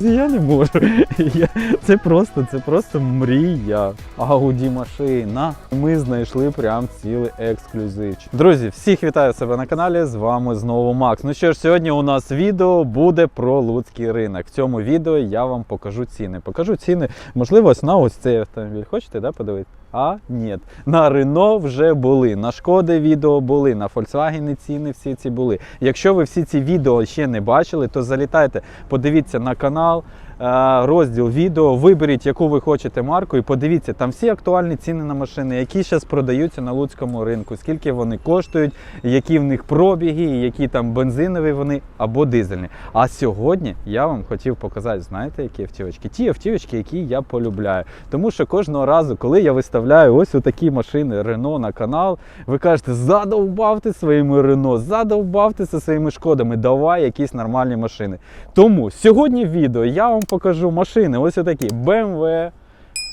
Я не можу. Я... Це просто, це просто мрія. Ауді машина. Ми знайшли прям цілий ексклюзивчик. Друзі, всіх вітаю себе на каналі. З вами знову Макс. Ну що ж, сьогодні у нас відео буде про луцький ринок. В цьому відео я вам покажу ціни. Покажу ціни, можливо, ось на ось цей автомобіль. Хочете, да, подивитися? А ні. На Рено вже були, на Шкоди відео були, на Volkswagen ціни всі ці були. Якщо ви всі ці відео ще не бачили, то залітайте, подивіться на канал, розділ відео, виберіть, яку ви хочете марку, і подивіться, там всі актуальні ціни на машини, які зараз продаються на луцькому ринку, скільки вони коштують, які в них пробіги, які там бензинові вони або дизельні. А сьогодні я вам хотів показати, знаєте, які автівочки? Ті автівочки, які я полюбляю. Тому що кожного разу, коли я виставляю ось такі машини Рено на канал, ви кажете, задовбав ти своїми Рено, задовбав своїми шкодами, давай якісь нормальні машини. Тому сьогодні в відео я вам покажу машини, ось такі BMW,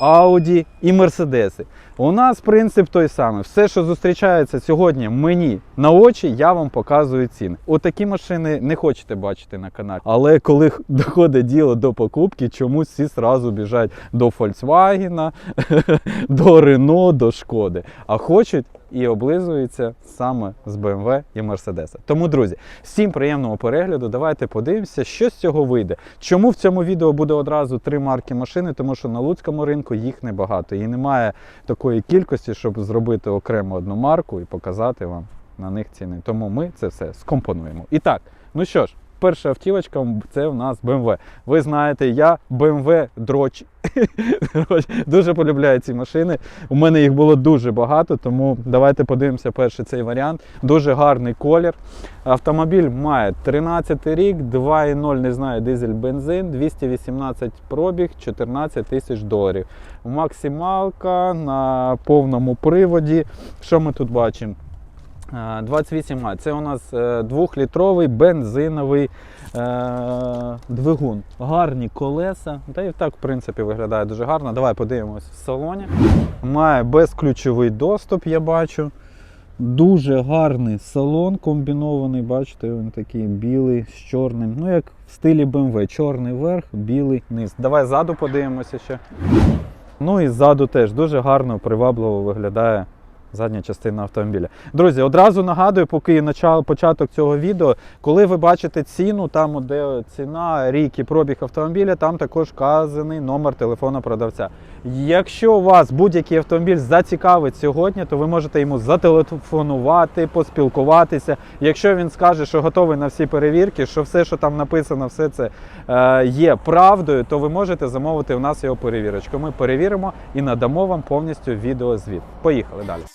Audi і Мерседеси. У нас принцип той самий. Все, що зустрічається сьогодні мені на очі, я вам показую ціни. Отакі машини не хочете бачити на каналі. Але коли доходить діло до покупки, чомусь всі зразу біжать до Volkswagen, до Renault, до Шкоди. А хочуть і облизуються саме з BMW і Mercedes. Тому, друзі, всім приємного перегляду. Давайте подивимося, що з цього вийде. Чому в цьому відео буде одразу три марки машини? Тому що на луцькому ринку їх небагато і немає такої кількості, щоб зробити окремо одну марку і показати вам на них ціни. Тому ми це все скомпонуємо. І так, ну що ж. Перша автівочка це в нас BMW. Ви знаєте, я BMW дроч. Дуже полюбляю ці машини. У мене їх було дуже багато, тому давайте подивимося перший цей варіант. Дуже гарний колір. Автомобіль має 13 рік, 2,0, не знаю, дизель бензин, 218 пробіг, 14 тисяч доларів. Максималка на повному приводі. Що ми тут бачимо? Е, 28 А. Це у нас е, двохлітровий бензиновий е, двигун. Гарні колеса. Та і так, в принципі, виглядає дуже гарно. Давай подивимось в салоні. Має безключовий доступ, я бачу. Дуже гарний салон комбінований, бачите, він такий білий з чорним. Ну, як в стилі BMW. Чорний верх, білий низ. Давай ззаду подивимося ще. Ну і ззаду теж дуже гарно, привабливо виглядає задня частина автомобіля. Друзі, одразу нагадую, поки начало, початок цього відео, коли ви бачите ціну, там де ціна, рік і пробіг автомобіля, там також вказаний номер телефону продавця. Якщо вас будь-який автомобіль зацікавить сьогодні, то ви можете йому зателефонувати, поспілкуватися. Якщо він скаже, що готовий на всі перевірки, що все, що там написано, все це е, є правдою, то ви можете замовити у нас його перевірочку. Ми перевіримо і надамо вам повністю відеозвіт. Поїхали далі.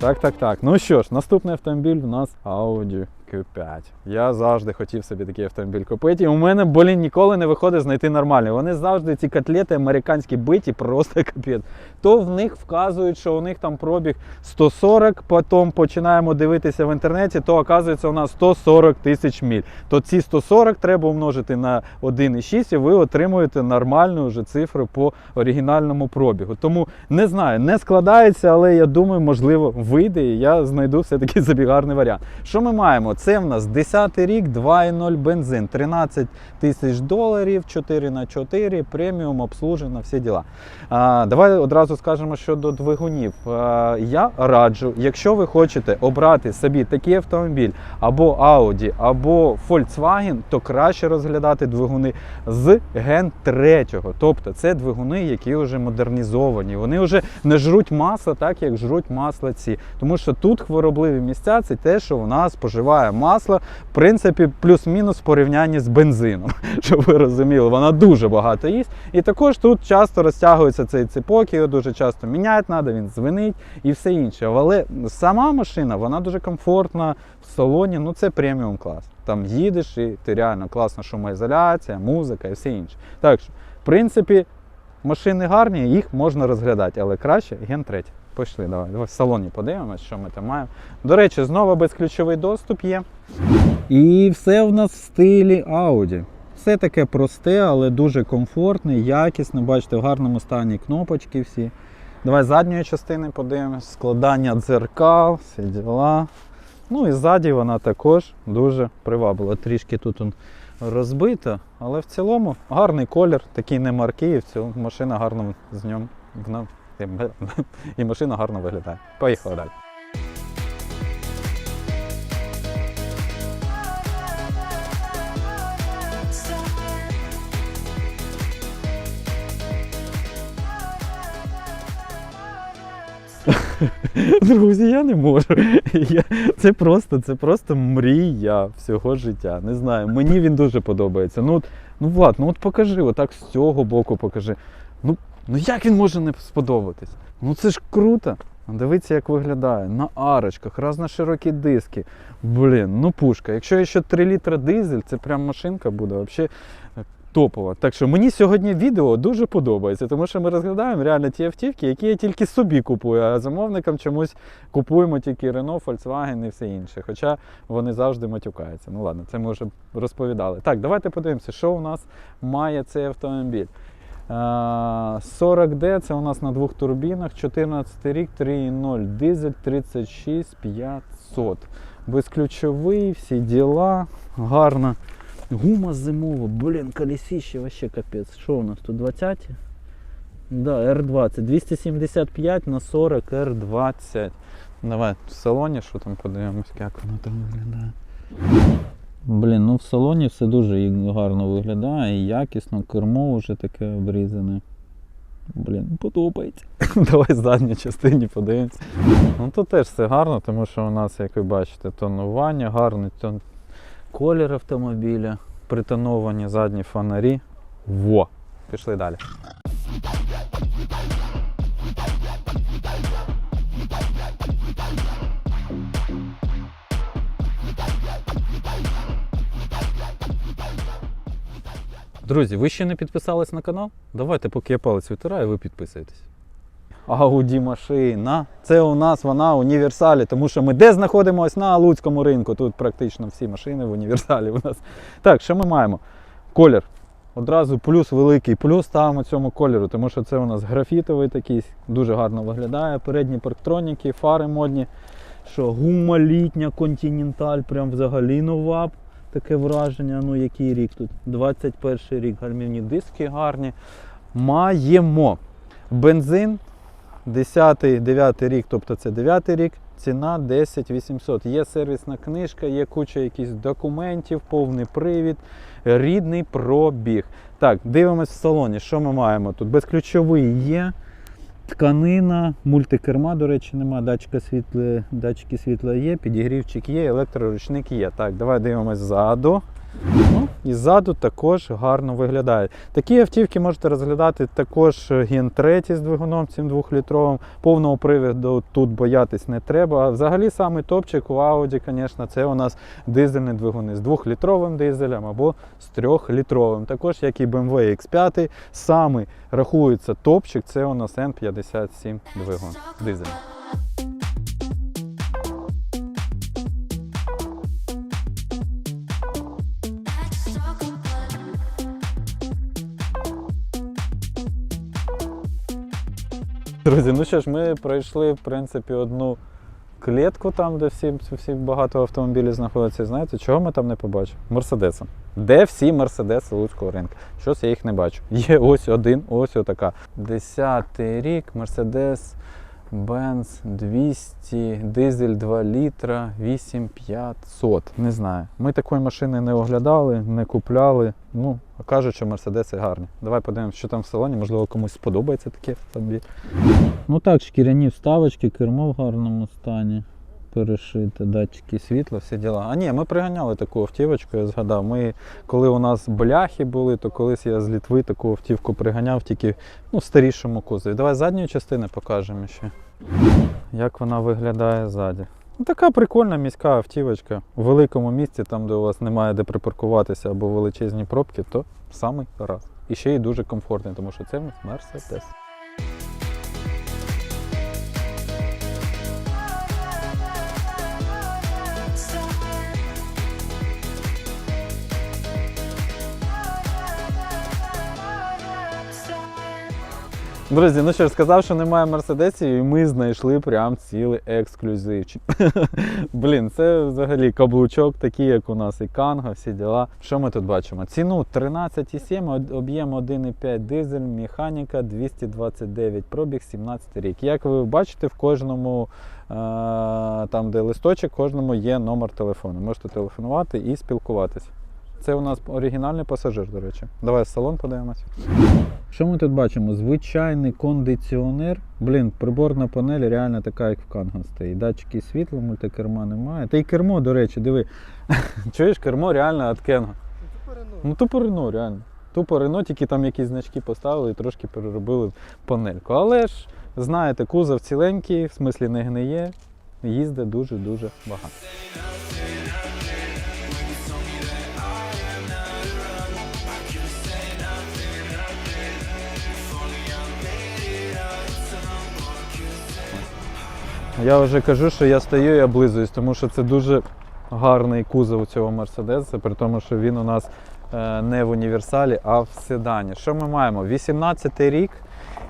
Так, так, так. Ну що ж, наступний автомобіль в нас Audi Q5. Я завжди хотів собі такий автомобіль купити. І у мене, блін, ніколи не виходить знайти нормальний. Вони завжди ці котлети американські биті, просто капець. То в них вказують, що у них там пробіг 140, потім починаємо дивитися в інтернеті, то оказується у нас 140 тисяч міль. То ці 140 треба умножити на 1,6 і ви отримуєте нормальну вже цифру по оригінальному пробігу. Тому не знаю, не складається, але я думаю, можливо, вийде і я знайду все-таки собі гарний варіант. Що ми маємо? Це в нас 10 рік, 2,0 бензин, 13 тисяч доларів, 4 на 4 преміум, обслужена, всі діла. А, давай одразу скажемо щодо двигунів. А, я раджу, якщо ви хочете обрати собі такий автомобіль або Audi, або Volkswagen, то краще розглядати двигуни з ген 3. Тобто це двигуни, які вже модернізовані. Вони вже не жруть масло так, як жруть масло ці. Тому що тут хворобливі місця це те, що вона споживає масло, в принципі, плюс-мінус в порівнянні з бензином, щоб ви розуміли, вона дуже багато їсть. І також тут часто розтягується цей ципок, його дуже часто міняти треба, він звенить і все інше. Але сама машина вона дуже комфортна в салоні, ну це преміум клас. Там їдеш і ти реально класна шумоізоляція, музика і все інше. Так що, в принципі, машини гарні, їх можна розглядати, але краще ген 3. Пішли, давай. Давай в салоні подивимось, що ми там маємо. До речі, знову безключовий доступ є. І все в нас в стилі Audi. Все таке просте, але дуже комфортне, якісне. Бачите, в гарному стані кнопочки всі. Давай задньої частини подивимось. Складання дзеркал, всі діла. Ну і ззаді вона також дуже приваблива. Трішки тут розбита, але в цілому гарний колір, такий не маркий, і в цілому машина гарно з вона- і машина гарно виглядає. Поїхали далі. Друзі, я не можу. Я, це просто, це просто мрія всього життя. Не знаю. Мені він дуже подобається. Ну, от- ну Влад, ну от покажи, отак з цього боку покажи. Ну, ну як він може не сподобатись? Ну це ж круто. Дивіться, як виглядає. На арочках, раз на широкі диски. Блін, ну пушка. Якщо ще 3 літра дизель, це прям машинка буде взагалі топова. Так що мені сьогодні відео дуже подобається, тому що ми розглядаємо реально ті автівки, які я тільки собі купую, а замовникам чомусь купуємо тільки Renault, Volkswagen і все інше. Хоча вони завжди матюкаються. Ну ладно, це ми вже розповідали. Так, давайте подивимося, що у нас має цей автомобіль. Е, 40D це у нас на двох турбінах, 14 рік, 3.0 дизель, 36 500. Безключовий, всі діла, гарна. Гума зимова, блін, колесище вообще капець. Що у нас тут 20? Да, R20. 275 на 40 R20. Давай в салоні, що там подивимось, як воно там виглядає. Блін, ну в салоні все дуже гарно виглядає і якісно, кермо вже таке обрізане. Блін, подобається. Давай з задньої частині подивимось. Ну тут теж все гарно, тому що у нас, як ви бачите, тонування, гарний тон... колір автомобіля, притоновані задні фонарі. Во! Пішли далі. Друзі, ви ще не підписались на канал? Давайте, поки я палець витираю, ви підписуєтесь. Ауді машина. Це у нас вона універсалі, тому що ми де знаходимося на Луцькому ринку. Тут практично всі машини в універсалі у нас. Так, що ми маємо? Колір. Одразу плюс великий плюс ставимо цьому кольору, тому що це у нас графітовий такий, дуже гарно виглядає. Передні парктроніки, фари модні. Що гума літня, континенталь, прям взагалі нова. Таке враження. Ну який рік тут? 21 рік, гальмівні диски гарні. Маємо бензин 10-9 рік, тобто це 9 рік, ціна 10 800. Є сервісна книжка, є куча якихось документів, повний привід, рідний пробіг. Так, дивимось в салоні, що ми маємо тут? Безключовий є. Тканина, мультикерма, до речі, нема, датчика світла, датчики світла є, підігрівчик є, електроручник є. Так, давай дивимось ззаду. І ззаду також гарно виглядає. Такі автівки можете розглядати також Ген 3 з двигуном цим 2-літровим. Повного приводу тут боятись не треба. А взагалі самий топчик у Audi, звісно, це у нас дизельні двигуни з 2-літровим дизелем або з 3-літровим. Також, як і BMW X5, самий рахується топчик, це у нас N57 двигун дизельний. Друзі, ну що ж, ми пройшли в принципі одну клітку там, де всі, всі багато автомобілів знаходяться. Знаєте, чого ми там не побачили? Мерседеса. Де всі мерседеси Луцького ринку? Щось я їх не бачу. Є ось один, ось отака. Десятий рік, Мерседес, Бенз 200, дизель 2 літра, 8500. Не знаю. Ми такої машини не оглядали, не купляли. Ну, кажуть, що мерседеси гарні. Давай подивимося, що там в салоні, можливо, комусь сподобається таке автомобіль. Ну так, шкіряні вставочки, кермо в гарному стані. Перешите, датчики світла, всі діла. А ні, ми приганяли таку автівочку, я згадав. Ми, коли у нас бляхи були, то колись я з Літви таку автівку приганяв тільки ну, в старішому кузові. Давай задньої частини покажемо ще. Як вона виглядає ззаді. Ну, така прикольна міська автівочка. У великому місті, там, де у вас немає де припаркуватися або величезні пробки, то самий раз. І ще й дуже комфортний, тому що це в Мерседес. Друзі, ну що ж, сказав, що немає мерседесів, і ми знайшли прям цілий ексклюзивчик. Блін, це взагалі каблучок, такий, як у нас, і канга, всі діла. Що ми тут бачимо? Ціну 13,7, об- об'єм 1,5 дизель, механіка 229, пробіг 17 рік. Як ви бачите, в кожному е, там, де листочок, кожному є номер телефону. Можете телефонувати і спілкуватися. Це у нас оригінальний пасажир, до речі. Давай в салон подивимось. Що ми тут бачимо? Звичайний кондиціонер. Блін, приборна панель реально така, як в Канган стоїть. Датчики світла, мультикерма немає. Та й кермо, до речі, диви. Чуєш, кермо реально від Кенга. Ну тупо Рено, реально. Тупо Рено, тільки там якісь значки поставили і трошки переробили панельку. Але ж, знаєте, кузов ціленький, в смислі не гниє, їздить дуже-дуже багато. Я вже кажу, що я стою і облизуюсь, тому що це дуже гарний кузов у цього Мерседеса, при тому, що він у нас е, не в універсалі, а в седані. Що ми маємо? 18 й рік,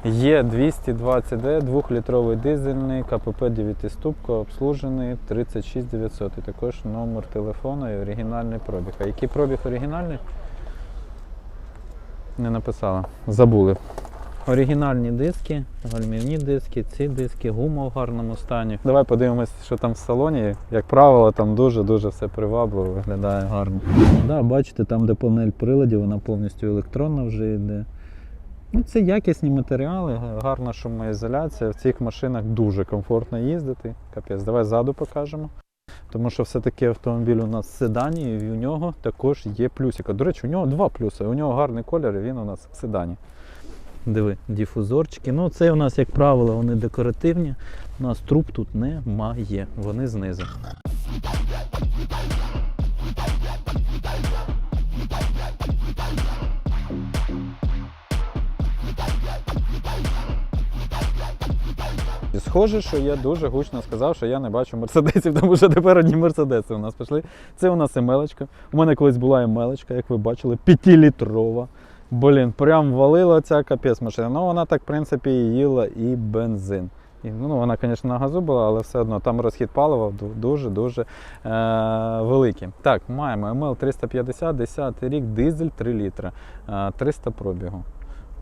є 220D, 2-літровий дизельний, КПП 9 ступка, обслужений 36900. І також номер телефону і оригінальний пробіг. А який пробіг оригінальний? Не написала. Забули. Оригінальні диски, гальмівні диски, ці диски, гума в гарному стані. Давай подивимось, що там в салоні. Як правило, там дуже-дуже все привабливо, виглядає гарно. Да, бачите, там, де панель приладів, вона повністю електронна вже йде. Ну, це якісні матеріали, гарна шумоізоляція. В цих машинах дуже комфортно їздити. Капець, давай ззаду покажемо. Тому що все-таки автомобіль у нас седані, і у нього також є плюсика. До речі, у нього два плюси. У нього гарний колір, і він у нас в седані. Диви, дифузорчики. Ну, це у нас, як правило, вони декоративні. У нас труб тут немає. Вони знизу. Схоже, що я дуже гучно сказав, що я не бачу мерседесів, тому що тепер одні мерседеси у нас пішли. Це у нас емелочка. У мене колись була емелочка, як ви бачили, 5-літрова. Блін, прям валила ця капець машина. Ну вона так, в принципі, і їла і бензин. І, ну, вона, звісно, на газу була, але все одно там розхід палива дуже-дуже е- великий. Так, маємо ML 350, 10 рік, дизель 3 літра, е- 300 пробігу.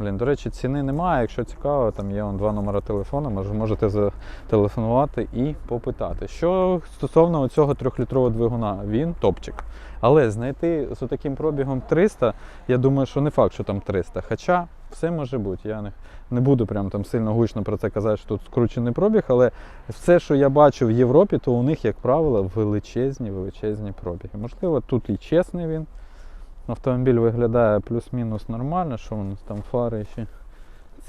Блін, до речі, ціни немає. Якщо цікаво, там є вон два номери телефону, мож- можете зателефонувати і попитати. Що стосовно цього трьохлітрового двигуна, він топчик. Але знайти з таким пробігом 300, я думаю, що не факт, що там 300. Хоча все може бути. Я не, не буду прям там сильно гучно про це казати, що тут скручений пробіг, але все, що я бачу в Європі, то у них, як правило, величезні, величезні пробіги. Можливо, тут і чесний він. Автомобіль виглядає плюс-мінус нормально, що у там фари ще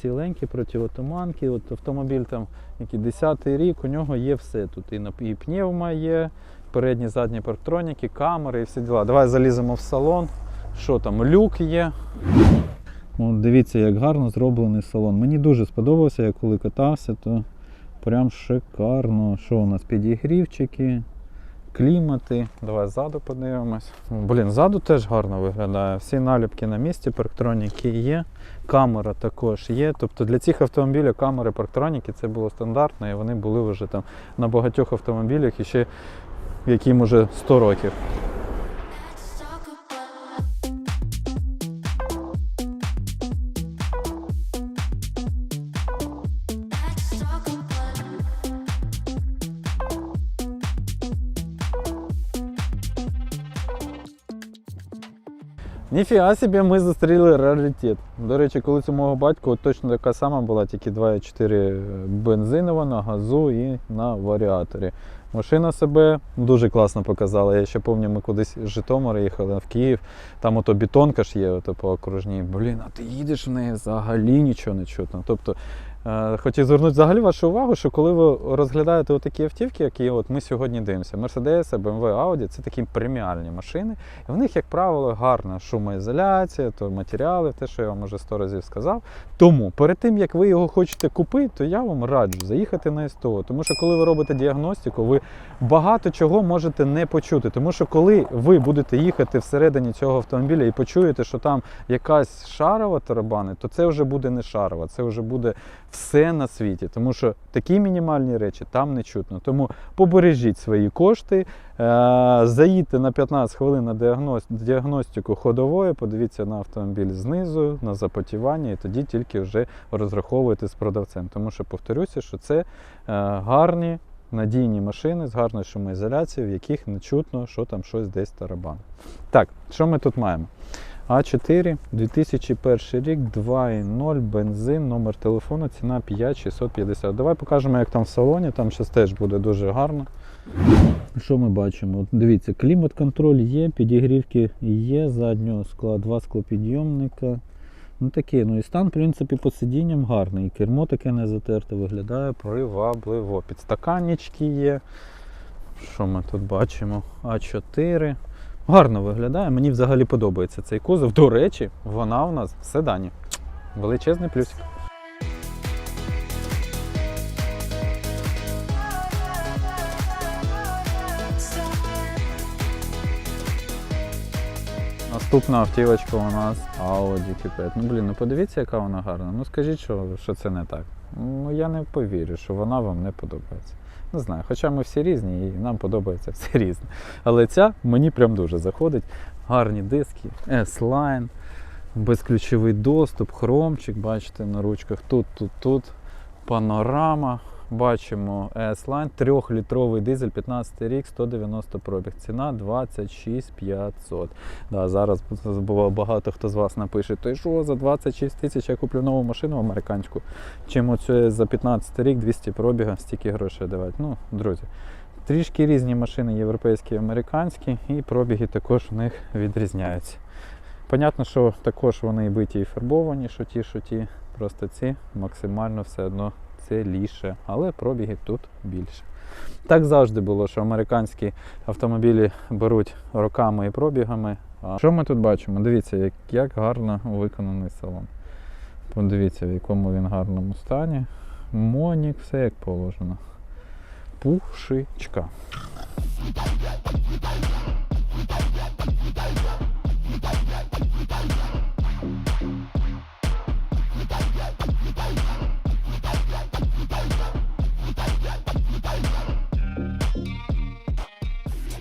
ціленькі, противотуманки. От автомобіль там, який 10-й рік, у нього є все тут. І, і пневма є, передні, задні парктроніки, камери і всі діла. Давай заліземо в салон. Що там, люк є. От дивіться, як гарно зроблений салон. Мені дуже сподобався, я коли катався, то прям шикарно. Що у нас? Підігрівчики, клімати. Давай ззаду подивимось. Блін, ззаду теж гарно виглядає. Всі наліпки на місці, парктроніки є. Камера також є. Тобто для цих автомобілів камери парктроніки це було стандартно, і вони були вже там на багатьох автомобілях і ще яким уже 100 років. Ніфіга собі ми зустріли раритет. До речі, колись у мого батька точно така сама була, тільки 2,4 бензинова на газу і на варіаторі. Машина себе дуже класно показала. Я ще пам'ятаю, ми кудись з Житомира їхали в Київ. Там ото бетонка ж є ото по окружній. Блін, а ти їдеш в неї взагалі нічого не чутно. Тобто Хотів звернути взагалі вашу увагу, що коли ви розглядаєте такі автівки, які от ми сьогодні дивимося, Mercedes, BMW, Audi, це такі преміальні машини. І в них, як правило, гарна шумоізоляція, то матеріали, те, що я вам вже сто разів сказав. Тому перед тим, як ви його хочете купити, то я вам раджу заїхати на СТО. Тому що коли ви робите діагностику, ви багато чого можете не почути. Тому що коли ви будете їхати всередині цього автомобіля і почуєте, що там якась шарова тарабани, то це вже буде не шарова, це вже буде все на світі. Тому що такі мінімальні речі там не чутно. Тому побережіть свої кошти, е, заїдьте на 15 хвилин на діагностику ходової, подивіться на автомобіль знизу, на запотівання, і тоді тільки вже розраховуйте з продавцем. Тому що повторюся, що це е, гарні. Надійні машини з гарною шумоізоляцією, в яких не чутно, що там щось десь тарабан. Так, що ми тут маємо? А4, 2001 рік, 2.0, бензин, номер телефону, ціна 5650. Давай покажемо, як там в салоні, там зараз теж буде дуже гарно. Що ми бачимо? Дивіться, клімат-контроль є, підігрівки є, заднього скла, два склопідйомника. Ну таке, ну і стан, в принципі, по сидінням гарний. Кермо таке не затерте, виглядає привабливо. Підстаканнички є. Що ми тут бачимо? А4. Гарно виглядає. Мені взагалі подобається цей кузов. До речі, вона у нас в седані. Величезний плюсик. Наступна автівочка у нас Audi Q5. Ну блін, ну подивіться, яка вона гарна. Ну скажіть, що, що це не так. Ну я не повірю, що вона вам не подобається. Не знаю, хоча ми всі різні і нам подобається все різне. Але ця мені прям дуже заходить. Гарні диски, S-Line, безключовий доступ, хромчик, бачите, на ручках тут, тут, тут. Панорама. Бачимо S-Line, 3-літровий дизель, 15 рік, 190 пробіг. Ціна 26 500. Да, зараз багато хто з вас напише, то що за 26 тисяч я куплю нову машину американську. Чим оцю за 15 рік 200 пробіга, стільки грошей давати. Ну, друзі, трішки різні машини, європейські і американські, і пробіги також в них відрізняються. Понятно, що також вони биті і фарбовані, що ті, що ті. Просто ці максимально все одно ціліше, але пробіги тут більше. Так завжди було, що американські автомобілі беруть роками і пробігами. А що ми тут бачимо? Дивіться, як, як гарно виконаний салон. Подивіться, в якому він гарному стані. Монік, все як положено. Пушичка.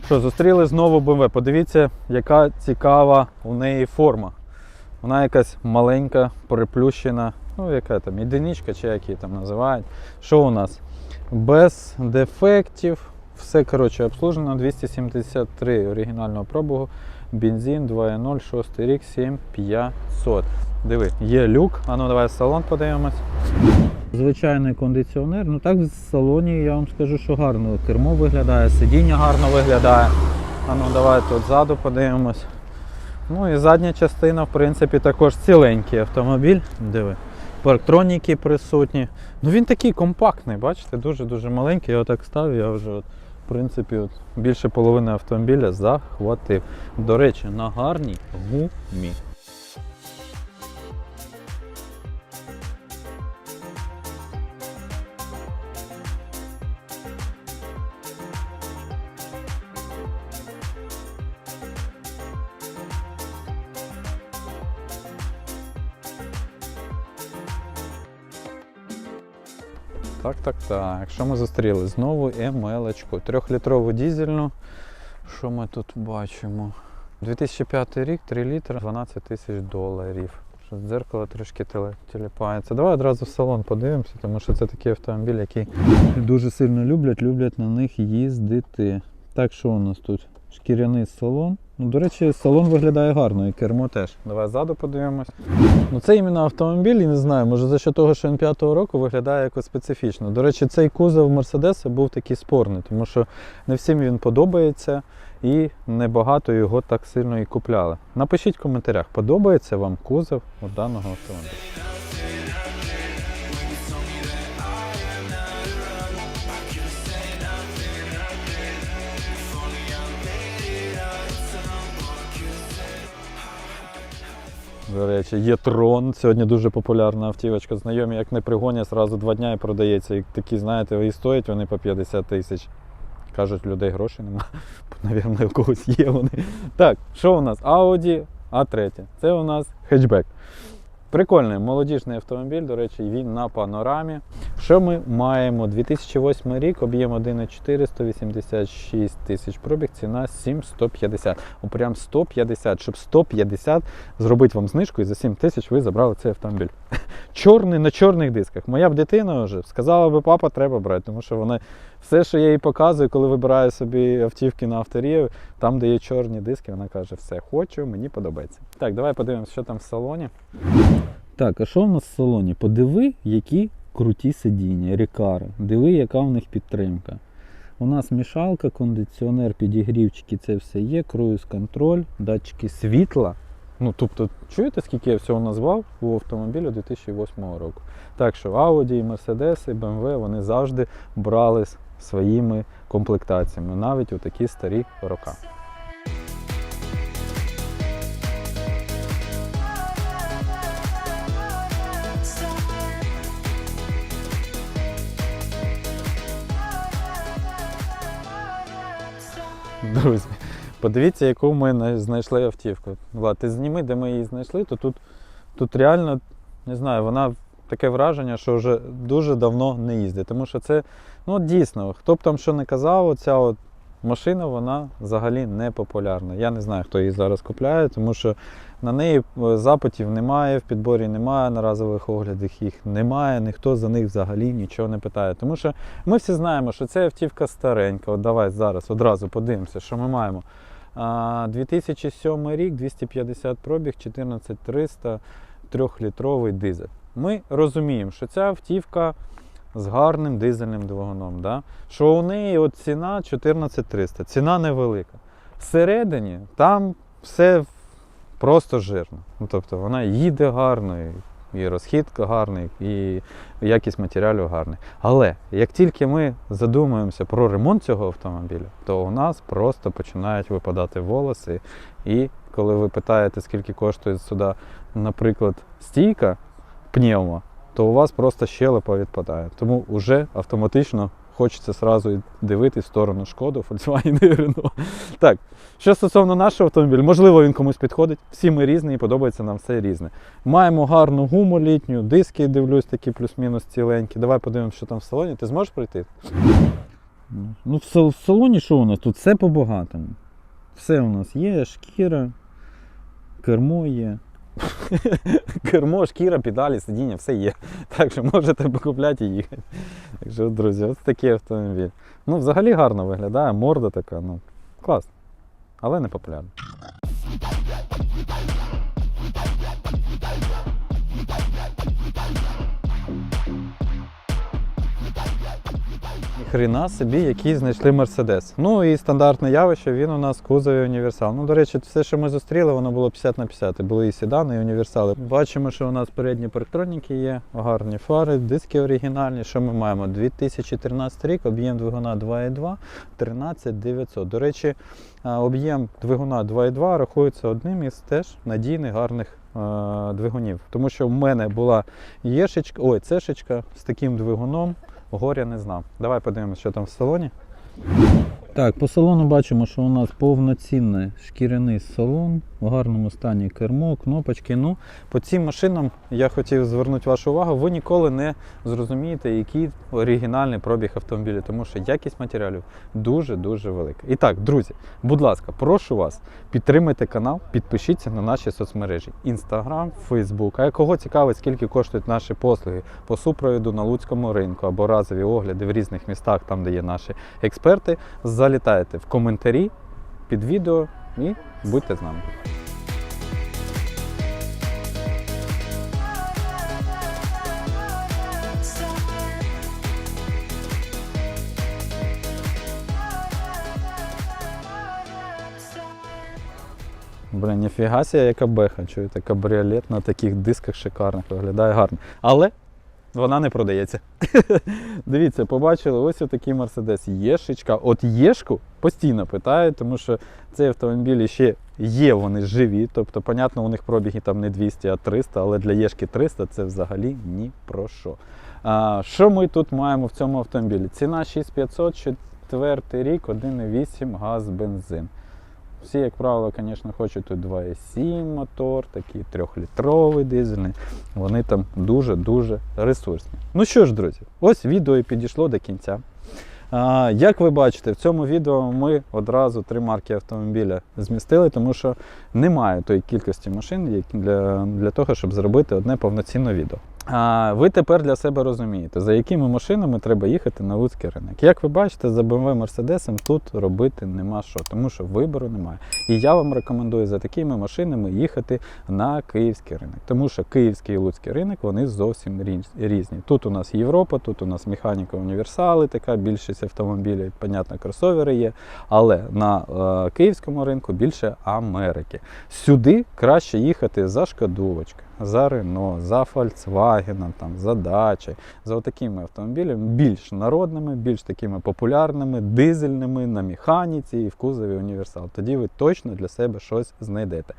Що, зустріли знову БМВ. Подивіться, яка цікава у неї форма. Вона якась маленька, приплющена, ну яка там, єдиничка чи як її там називають. Що у нас? Без дефектів. Все коротше обслужено. 273 оригінального пробігу. Бензин 2.0, 6 рік, 7500. Диви, є люк. А ну давай в салон подивимось. Звичайний кондиціонер. Ну так в салоні я вам скажу, що гарно. Кермо виглядає, сидіння гарно виглядає. А ну давай тут ззаду подивимось. Ну і задня частина, в принципі, також ціленький автомобіль. Диви. Парктроніки присутні. Ну він такий компактний, бачите, дуже-дуже маленький. Я отак став, я вже от, в принципі от, більше половини автомобіля захватив. До речі, на гарній гумі. Так, так, так. Що ми зустріли? Знову МЛ-очку. Трьохлітрову дізельну. Що ми тут бачимо? 2005 рік, 3 літри, 12 тисяч доларів. Дзеркало трішки тіліпається. Давай одразу в салон подивимося, тому що це такий автомобіль, який дуже сильно люблять, люблять на них їздити. Так, що у нас тут? Шкіряний салон. Ну, до речі, салон виглядає гарно, і кермо теж. Давай ззаду подивимось. Ну, це іменно автомобіль, і не знаю, може за що того, що він 5-го року виглядає якось специфічно. До речі, цей кузов Мерседеса був такий спорний, тому що не всім він подобається і небагато його так сильно і купляли. Напишіть в коментарях, подобається вам кузов у даного автомобіля. До речі, є трон. Сьогодні дуже популярна автівочка. Знайомі, як не пригонять, зразу два дня і продається. І такі, знаєте, і стоять вони по 50 тисяч. Кажуть, людей грошей нема. Навірно, у когось є вони. Так, що у нас? Audi A3. Це у нас хетчбек. Прикольний молодіжний автомобіль, до речі, він на панорамі. Що ми маємо? 2008 рік, об'єм 1,4, 186 тисяч пробіг, ціна 7150. О, прям 150, щоб 150 зробити вам знижку і за 7 тисяч ви забрали цей автомобіль. Чорний на чорних дисках. Моя б дитина вже сказала би, папа, треба брати, тому що вона все, що я їй показую, коли вибираю собі автівки на авторію, там, де є чорні диски, вона каже, все, хочу, мені подобається. Так, давай подивимося, що там в салоні. Так, а що в нас в салоні? Подиви, які круті сидіння, рікари. Диви, яка в них підтримка. У нас мішалка, кондиціонер, підігрівчики, це все є, круїз контроль, датчики світла. Ну, тобто, чуєте, скільки я всього назвав у автомобілю 2008 року? Так що Audi, Mercedes, BMW вони завжди брали своїми комплектаціями, навіть у такі старі роки. Друзі, подивіться, яку ми на- знайшли автівку. Влад, ти зніми, де ми її знайшли, то тут, тут реально, не знаю, вона таке враження, що вже дуже давно не їздить. Тому що це, ну дійсно, хто б там що не казав, оця от машина, вона взагалі не популярна. Я не знаю, хто її зараз купляє, тому що на неї е, запитів немає, в підборі немає, на разових оглядах їх немає, ніхто за них взагалі нічого не питає. Тому що ми всі знаємо, що це автівка старенька. От давай зараз одразу подивимося, що ми маємо. 2007 рік, 250 пробіг, 14300, 3-літровий дизель. Ми розуміємо, що ця автівка з гарним дизельним двигуном. Да? Що у неї от ціна 14300, ціна невелика. Всередині там все просто жирно. Ну, тобто вона їде гарно, і, розхід гарний, і якість матеріалу гарний. Але як тільки ми задумуємося про ремонт цього автомобіля, то у нас просто починають випадати волоси. І коли ви питаєте, скільки коштує сюди, наприклад, стійка пневмо, то у вас просто щелепа відпадає. Тому вже автоматично хочеться сразу дивитись в сторону шкоду, Volkswagen і Renault. Так, що стосовно нашого автомобіля, можливо, він комусь підходить. Всі ми різні і подобається нам все різне. Маємо гарну гуму літню, диски дивлюсь, такі плюс-мінус ціленькі. Давай подивимося, що там в салоні. Ти зможеш пройти? Ну, в, салоні що у нас? Тут все по-багатому. Все у нас є, шкіра, кермо є. Кермо, шкіра, педалі, сидіння, все є. Так що можете покупляти і їхати. Так що, друзі, ось такий автомобіль. Ну, взагалі гарно виглядає, морда така, ну, клас. Але не популярно. Хрена собі, який знайшли Мерседес. Ну і стандартне явище, він у нас в кузові універсал. Ну, до речі, все, що ми зустріли, воно було 50 на 50. Були і седани, і універсали. Бачимо, що у нас передні парктроніки є, гарні фари, диски оригінальні. Що ми маємо? 2013 рік, об'єм двигуна 2,2, 13900. До речі, об'єм двигуна 2,2 рахується одним із теж надійних гарних е, двигунів. Тому що в мене була єшечка, ой, цешечка з таким двигуном. Горя не знав. Давай подивимося, що там в салоні. Так, по салону бачимо, що у нас повноцінний шкіряний салон, в гарному стані кермо, кнопочки. Ну, по цим машинам я хотів звернути вашу увагу, ви ніколи не зрозумієте, який оригінальний пробіг автомобіля, тому що якість матеріалів дуже-дуже велика. І так, друзі, будь ласка, прошу вас, підтримайте канал, підпишіться на наші соцмережі: Instagram, Facebook. А кого цікавить, скільки коштують наші послуги по супровіду на Луцькому ринку або разові огляди в різних містах, там де є наші експерти, залітайте в коментарі під відео і будьте з нами. Блін, ніфіга яка беха, чуєте, кабріолет на таких дисках шикарних виглядає гарно. Але вона не продається. Дивіться, побачили ось отакий Мерседес. Єшечка. От Єшку постійно питають, тому що цей автомобіль ще Є вони живі, тобто, понятно, у них пробіги там не 200, а 300, але для Єшки 300 це взагалі ні про що. А, що ми тут маємо в цьому автомобілі? Ціна 6500, четвертий рік, 1,8 газ, бензин. Всі, як правило, звісно, хочуть тут 2,7 мотор, такий 3-літровий дизельний. Вони там дуже-дуже ресурсні. Ну що ж, друзі, ось відео і підійшло до кінця. А, як ви бачите, в цьому відео ми одразу три марки автомобіля змістили, тому що немає тої кількості машин для, для того, щоб зробити одне повноцінне відео. Ви тепер для себе розумієте, за якими машинами треба їхати на луцький ринок. Як ви бачите, за BMW Mercedes тут робити нема що, тому що вибору немає. І я вам рекомендую за такими машинами їхати на київський ринок, тому що київський і луцький ринок вони зовсім різні. Тут у нас Європа, тут у нас механіка універсали, така більшість автомобілів, понятно, кросовери є. Але на е, київському ринку більше Америки. Сюди краще їхати за шкодувочкою, за Рено, за Volkswagen, там, за Дачі, за такими автомобілями, більш народними, більш такими популярними, дизельними на механіці і в кузові універсал. Тоді ви точно для себе щось знайдете.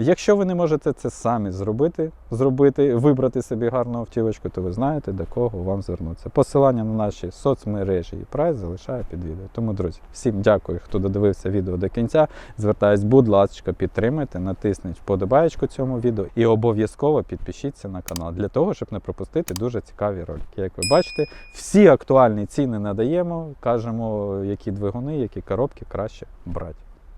Якщо ви не можете це самі зробити, зробити, вибрати собі гарну автівочку, то ви знаєте, до кого вам звернутися. Посилання на наші соцмережі і прайс залишаю під відео. Тому, друзі, всім дякую, хто додивився відео до кінця. Звертаюсь, будь ласка, підтримайте, натисніть вподобаєчку цьому відео і обов'язково підпишіться на канал для того, щоб не пропустити дуже цікаві ролики. Як ви бачите, всі актуальні ціни надаємо, кажемо, які двигуни, які коробки краще брати.